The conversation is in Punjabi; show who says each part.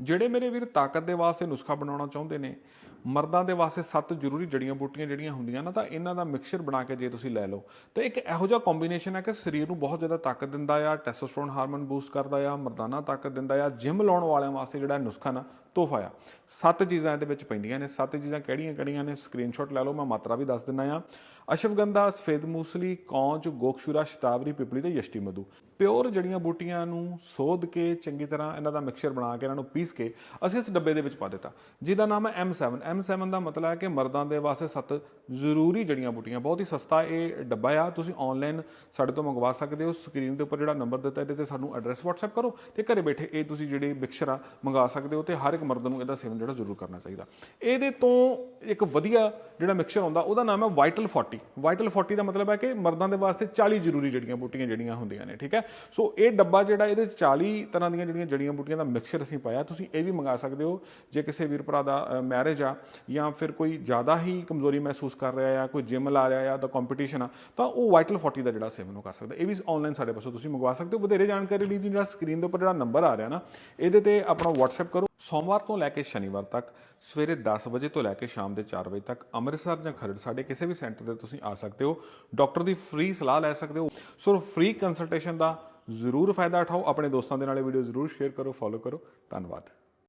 Speaker 1: ਜਿਹੜੇ ਮੇਰੇ ਵੀਰ ਤਾਕਤ ਦੇ ਵਾਸਤੇ ਨੁਸਖਾ ਬਣਾਉਣਾ ਚਾਹੁੰਦੇ ਨੇ, ਮਰਦਾਂ ਦੇ ਵਾਸਤੇ ਸੱਤ ਜ਼ਰੂਰੀ ਜੜੀਆਂ ਬੂਟੀਆਂ ਜਿਹੜੀਆਂ ਹੁੰਦੀਆਂ ਨਾ, ਤਾਂ ਇਹਨਾਂ ਦਾ ਮਿਕਸਚਰ ਬਣਾ ਕੇ ਜੇ ਤੁਸੀਂ ਲੈ ਲਓ। ਤੇ ਇੱਕ ਇਹੋ ਜਿਹਾ ਕੰਬੀਨੇਸ਼ਨ ਹੈ ਕਿ ਸਰੀਰ ਨੂੰ ਬਹੁਤ ਜ਼ਿਆਦਾ ਤਾਕਤ ਦਿੰਦਾ ਆ ਟੈਸਟੋਸਟੇਰੋਨ ਹਾਰਮੋਨ ਬੂਸਟ ਕਰਦਾ ਆ, ਮਰਦਾਨਾ ਤਾਕਤ ਦਿੰਦਾ ਆ ਜਿਮ ਲਾਉਣ ਵਾਲਿਆਂ ਵਾਸਤੇ ਜਿਹੜਾ ਨੁਸਖਾ ਨਾ ਤੋਹਫਾ ਆ। ਸੱਤ ਚੀਜ਼ਾਂ ਇਹਦੇ ਵਿੱਚ ਪੈਂਦੀਆਂ ਨੇ। ਸੱਤ ਚੀਜ਼ਾਂ ਕਿਹੜੀਆਂ ਕਿਹੜੀਆਂ ਨੇ? ਸਕਰੀਨਸ਼ਾਟ ਲੈ ਲਓ, ਮੈਂ ਮਾਤਰਾ ਵੀ ਦੱਸ ਦਿੰਦਾ ਆ। ਅਸ਼ਵਗੰਧਾ, ਸਫੇਦ ਮੂਸਲੀ, ਕੌਂਚ, ਗੋਕਸ਼ੂਰਾ, ਸ਼ਤਾਵਰੀ, ਪਿਪਲੀ ਤੇ ਯਸ਼ਟੀ ਮਧੂ। ਪਿਓਰ ਜੜੀਆਂ ਬੂਟੀਆਂ ਨੂੰ ਸੋਧ ਕੇ ਚੰਗੀ ਤਰ੍ਹਾਂ ਇਹਨਾਂ ਦਾ ਮਿਕਸਚਰ ਬਣਾ ਕੇ ਇਹਨਾਂ ਨੂੰ ਪੀਸ ਕੇ ਅਸੀਂ ਇਸ ਡੱਬੇ ਦੇ ਵਿੱਚ ਪਾ ਦਿੱਤਾ। ਜਿਹਦਾ ਨਾਮ ਹੈ M7 M7 ਦਾ ਮਤਲਬ ਹੈ ਕਿ ਮਰਦਾਂ ਦੇ ਵਾਸਤੇ ਸੱਤ ਜ਼ਰੂਰੀ ਜੜੀਆਂ ਬੂਟੀਆਂ। ਬਹੁਤ ਹੀ ਸਸਤਾ ਇਹ ਡੱਬਾ ਆ। ਤੁਸੀਂ ਆਨਲਾਈਨ ਸਾਡੇ ਤੋਂ ਮੰਗਵਾ ਸਕਦੇ ਹੋ। ਸਕਰੀਨ ਦੇ ਉੱਪਰ ਜਿਹੜਾ ਨੰਬਰ ਦਿੱਤਾ ਇਹਦੇ ਤੇ ਸਾਨੂੰ ਐਡਰੈਸ WhatsApp ਕਰੋ ਤੇ ਘਰੇ ਬੈਠੇ ਇਹ ਤੁਸੀਂ ਜਿਹੜੇ ਮਿਕਸਚਰ ਆ ਮੰਗਾ ਸਕਦੇ ਹੋ ਤੇ ਹਰ ਮਰਦ ਨੂੰ ਇਹਦਾ ਸੇਵਨ ਜਿਹੜਾ ਜ਼ਰੂਰ ਕਰਨਾ ਚਾਹੀਦਾ। ਇਹਦੇ ਤੋਂ ਇੱਕ ਵਧੀਆ ਜਿਹੜਾ ਮਿਕਸਚਰ ਆਉਂਦਾ ਉਹਦਾ ਨਾਮ ਹੈ ਵਾਈਟਲ 40 ਵਾਈਟਲ 40 ਦਾ ਮਤਲਬ ਹੈ ਕਿ ਮਰਦਾਂ ਦੇ ਵਾਸਤੇ 40 ਜ਼ਰੂਰੀ ਜੜੀਆਂ ਬੂਟੀਆਂ ਜਿਹੜੀਆਂ ਹੁੰਦੀਆਂ ਨੇ, ਠੀਕ ਹੈ? ਸੋ ਇਹ ਡੱਬਾ ਜਿਹੜਾ ਇਹਦੇ 'ਚ 40 ਤਰ੍ਹਾਂ ਦੀਆਂ ਜਿਹੜੀਆਂ ਜੜੀਆਂ ਬੂਟੀਆਂ ਦਾ ਮਿਕਸਚਰ ਅਸੀਂ ਪਾਇਆ, ਤੁਸੀਂ ਇਹ ਵੀ ਮੰਗਾ ਸਕਦੇ ਹੋ, ਜੇ ਕਿਸੇ ਵੀਰ ਭਰਾ ਦਾ ਮੈਰਿਜ ਆ, ਜਾਂ ਫਿਰ ਕੋਈ ਜ਼ਿਆਦਾ ਹੀ ਕਮਜ਼ੋਰੀ ਮਹਿਸੂਸ ਕਰ ਰਿਹਾ ਆ, ਕੋਈ ਜਿਮ ਲਾ ਰਿਹਾ ਆ, ਤਾਂ ਕੰਪੀਟੀਸ਼ਨ ਆ, ਤਾਂ ਉਹ ਵਾਈਟਲ 40 ਦਾ ਜਿਹੜਾ ਸੇਵਨ ਉਹ ਕਰ ਸਕਦਾ। ਇਹ ਵੀ ਆਨਲਾਈਨ ਸਾਡੇ ਪਾਸੋਂ ਤੁਸੀਂ ਮੰਗਵਾ ਸਕਦੇ ਹੋ। ਵਧੇਰੇ ਜਾਣਕਾਰੀ ਲਈ ਜਿਹੜਾ ਸਕਰੀਨ ਦੇ ਉੱਪਰ ਜਿਹੜਾ ਨੰਬਰ ਆ ਰਿਹਾ ਨਾ, ਇਹਦੇ ਤੇ ਆਪਣਾ WhatsApp ਕਰੋ। ਸੋਮਵਾਰ ਤੋਂ ਲੈ ਕੇ ਸ਼ਨੀਵਾਰ ਤੱਕ ਸਵੇਰੇ 10 ਵਜੇ ਤੋਂ ਲੈ ਕੇ ਸ਼ਾਮ ਸ਼ਾਮ ਦੇ 4 ਵਜੇ ਤੱਕ ਅੰਮ੍ਰਿਤਸਰ ਜਾਂ ਖਰੜ, ਸਾਡੇ ਕਿਸੇ ਵੀ ਸੈਂਟਰ ਤੇ ਤੁਸੀਂ ਆ ਸਕਦੇ ਹੋ। ਡਾਕਟਰ ਦੀ ਫ੍ਰੀ ਸਲਾਹ ਲੈ ਸਕਦੇ ਹੋ। ਸੋ ਫ੍ਰੀ ਕੰਸਲਟੇਸ਼ਨ ਦਾ ਜ਼ਰੂਰ ਫਾਇਦਾ ਉਠਾਓ। ਆਪਣੇ ਦੋਸਤਾਂ ਦੇ ਨਾਲ ਇਹ ਵੀਡੀਓ ਜ਼ਰੂਰ ਸ਼ੇਅਰ ਕਰੋ, ਫੋਲੋ ਕਰੋ। ਧੰਨਵਾਦ।